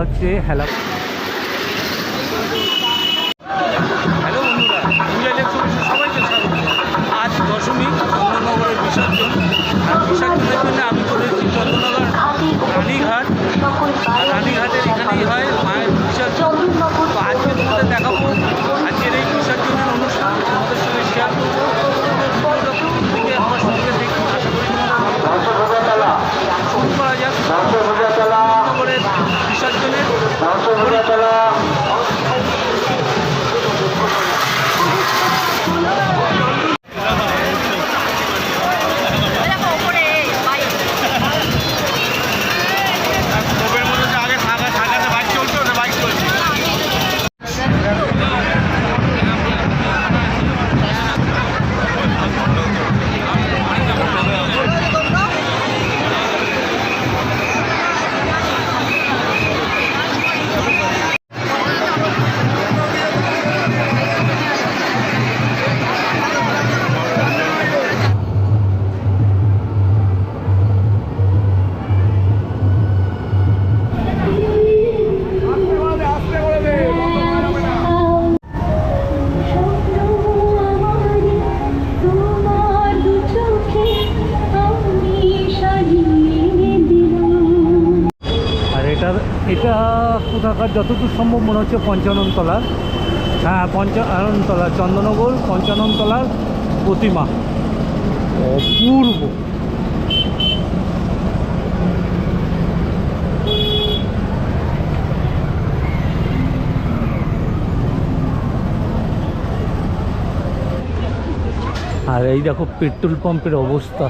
হচ্ছে হেলা যতদূর সম্ভব মনে হচ্ছে পঞ্চাননতলার হ্যাঁ পঞ্চাননতলা, চন্দননগর পঞ্চাননতলার প্রতিমা। অপূর্ব। আর এই দেখো পেট্রোল পাম্পের অবস্থা।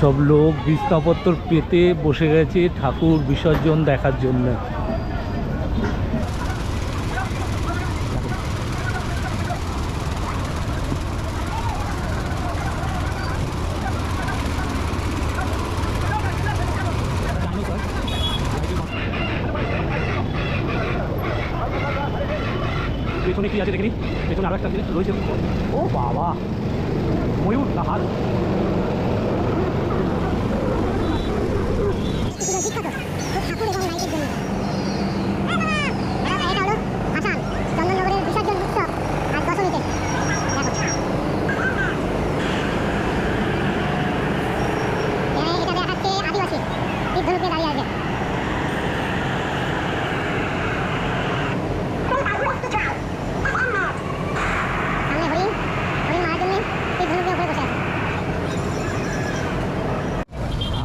সব লোক বিছনাপত্র পেতে বসে গেছে ঠাকুর বিসর্জন দেখার জন্য। আছে দেখিনি পেছনে আরও একটা রয়েছে। ও বাবা। ময়ূর না হাত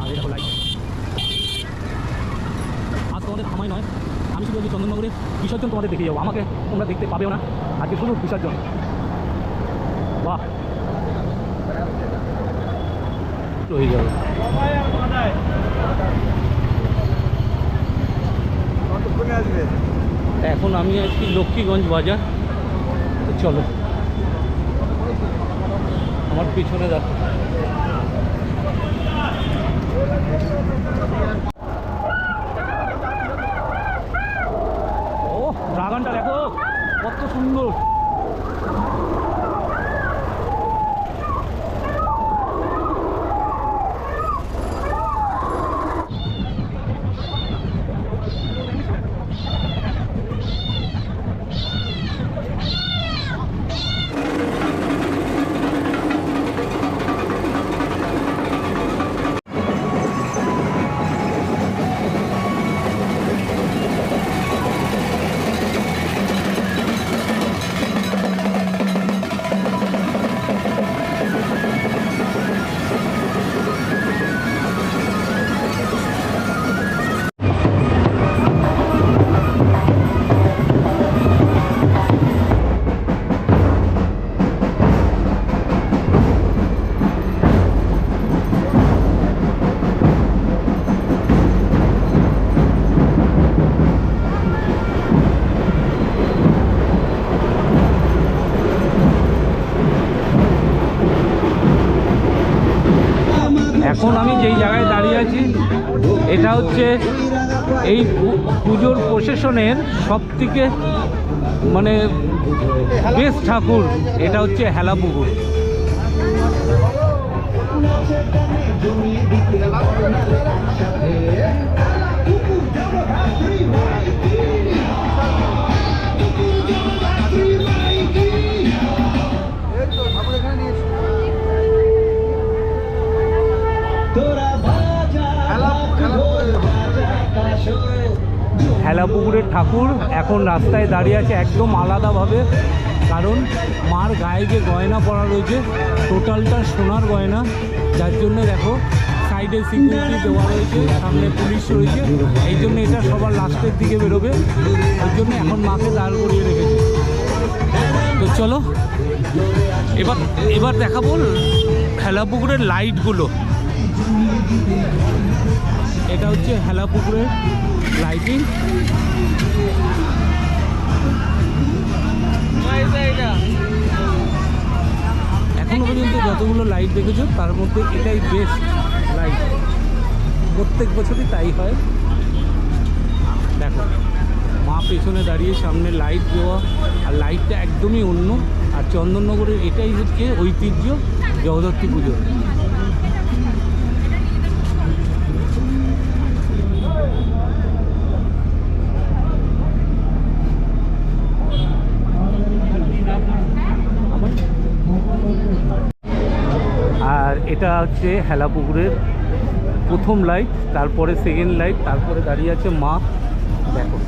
আর এটা হলো light। আজ তোমাদের সময় নয় আমি শুধু আজকে চন্দননগরে বিসর্জন তোমাদের দেখে যাব আমাকে তোমরা দেখতে পাবেও না। আজকে শুধু বিসর্জন। বাহ। হয়ে যাবে এখন আমি আছি লক্ষ্মীগঞ্জ বাজার। চলো। আমার পিছনে দেখো ও ড্রাগনটা দেখো কত সুন্দর। এই পুজোর প্রশাসনের সব থেকে মানে বেস্ট ঠাকুর এটা হচ্ছে হেলা পুকুর হেলাপুকুরের ঠাকুর এখন রাস্তায় দাঁড়িয়ে আছে একদম আলাদাভাবে, কারণ মার গায়ে যে গয়না পরা রয়েছে টোটালটা সোনার গয়না। যার জন্য দেখো সাইডে সিকিউরিটি দেওয়া রয়েছে, সামনে পুলিশ রয়েছে। এই জন্য এটা সবার লাস্টের দিকে বেরোবে। ওই জন্য এখন মাকে দাঁড় করিয়ে রেখেছে। তো চলো, এবার এবার দেখাবো হেলাপুকুরের লাইটগুলো এটা হচ্ছে হেলাপুকুরের লাইটিং এখনও পর্যন্ত যতগুলো লাইট দেখেছ, তার মধ্যে এটাই বেস্ট লাইট প্রত্যেক বছরই তাই হয়। দেখো, মা পেছনে দাঁড়িয়ে সামনে লাইট দেওয়া, আর লাইটটা একদমই অন্য। আর চন্দননগরের এটাই হচ্ছে ঐতিহ্য, জগদ্ধাত্রী পুজো আর এটা হচ্ছে হেলাপুকুরের প্রথম লাইট তারপরে সেকেন্ড লাইট তারপরে দাঁড়িয়ে আছে মা। দেখো।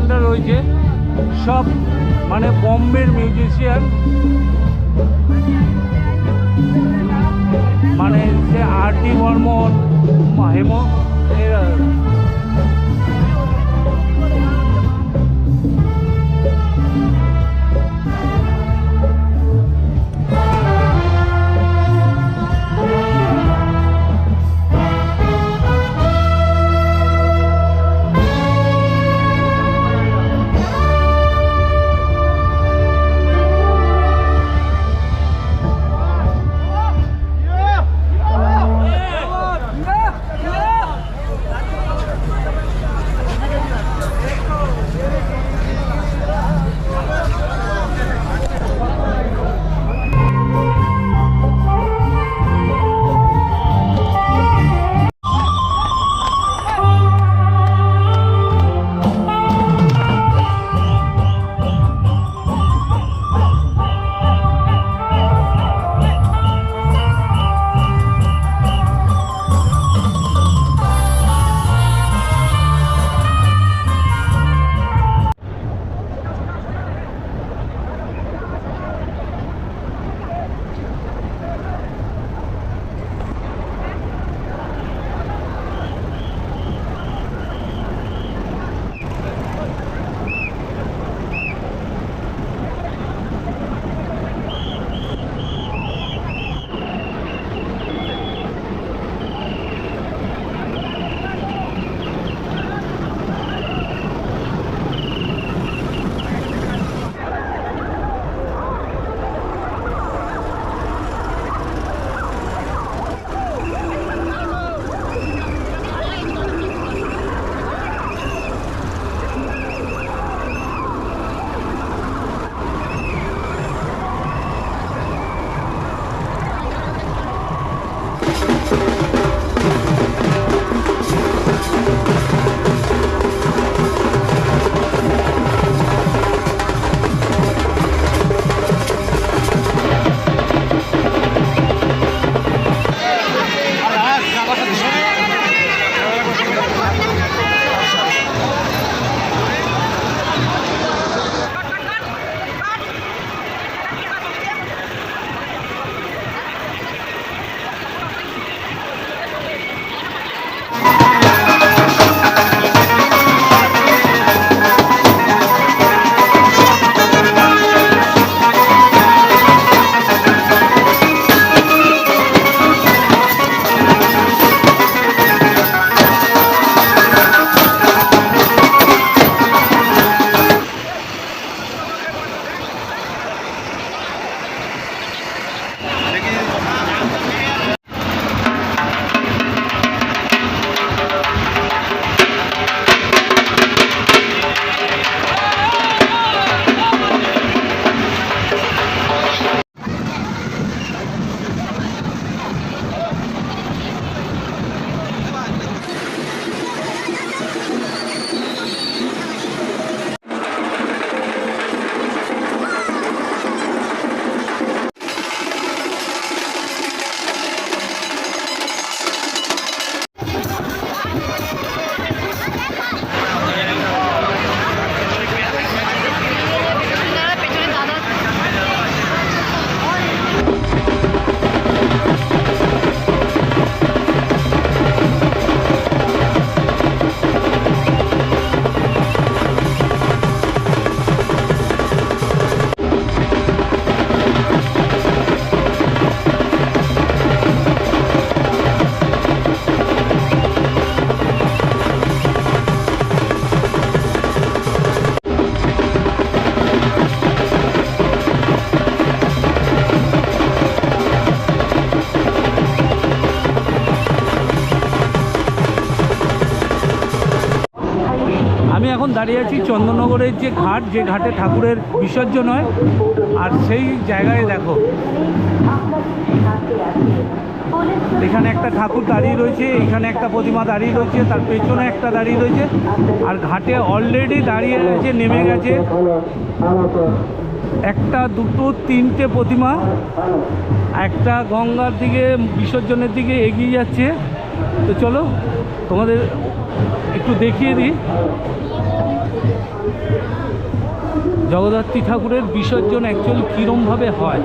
মিউজিশিয়ানরা রয়েছে। সব মানে বম্বের মিউজিশিয়ান। মানে সে আর ডি বর্মন হেম এরা দাঁড়িয়ে আছি চন্দননগরের যে ঘাট, যে ঘাটে ঠাকুরের বিসর্জন হয়, আর সেই জায়গায় দেখো। এখানে একটা ঠাকুর দাঁড়িয়ে রয়েছে, এখানে একটা প্রতিমা দাঁড়িয়ে রয়েছে, তার পেছনে একটা দাঁড়িয়ে রয়েছে, আর ঘাটে অলরেডি দাঁড়িয়ে রয়েছে নেমে গেছে। একটা, দুটো, তিনটে প্রতিমা, একটা গঙ্গার দিকে, বিসর্জনের দিকে এগিয়ে যাচ্ছে। তো চলো, তোমাদের একটু দেখিয়ে দিই। জগদ্ধাত্রী ঠাকুরের বিসর্জন অ্যাকচুয়ালি কীরমভাবে হয়?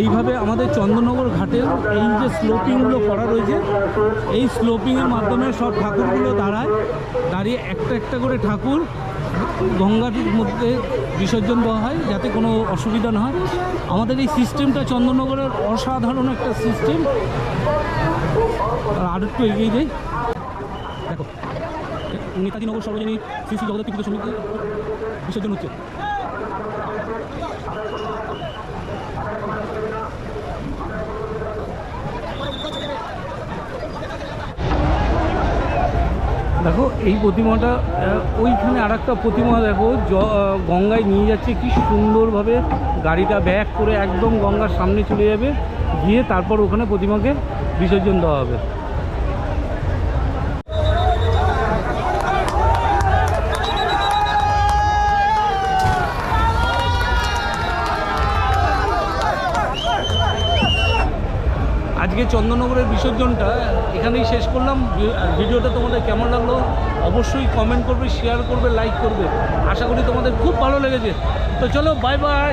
এইভাবে আমাদের চন্দননগর ঘাটের এই যে স্লোপিংগুলো করা রয়েছে, এই স্লোপিংয়ের মাধ্যমে সব ঠাকুরগুলো দাঁড়ায়। দাঁড়িয়ে একটা একটা করে ঠাকুর গঙ্গাটির মধ্যে বিসর্জন দেওয়া হয় যাতে কোনো অসুবিধা না হয়। আমাদের এই সিস্টেমটা চন্দননগরের অসাধারণ একটা সিস্টেম। আর একটু এগিয়ে যাই। দেখো, নেতাজি নগর সর্বজনীন শ্রী শ্রী বিসর্জন হচ্ছে দেখো, এই প্রতিমাটা ওইখানে আর একটা প্রতিমা দেখো গঙ্গায় নিয়ে যাচ্ছে, কি সুন্দরভাবে গাড়িটা ব্যাক করে একদম গঙ্গার সামনে চলে যাবে, গিয়ে তারপর ওখানে প্রতিমাকে বিসর্জন দেওয়া হবে। আজকে চন্দননগরের বিসর্জনটা এখানেই শেষ করলাম। ভিডিওটা তোমাদের কেমন লাগল অবশ্যই কমেন্ট করবে শেয়ার করবে লাইক করবে। আশা করি তোমাদের খুব ভালো লেগেছে। তো চলো বাই বাই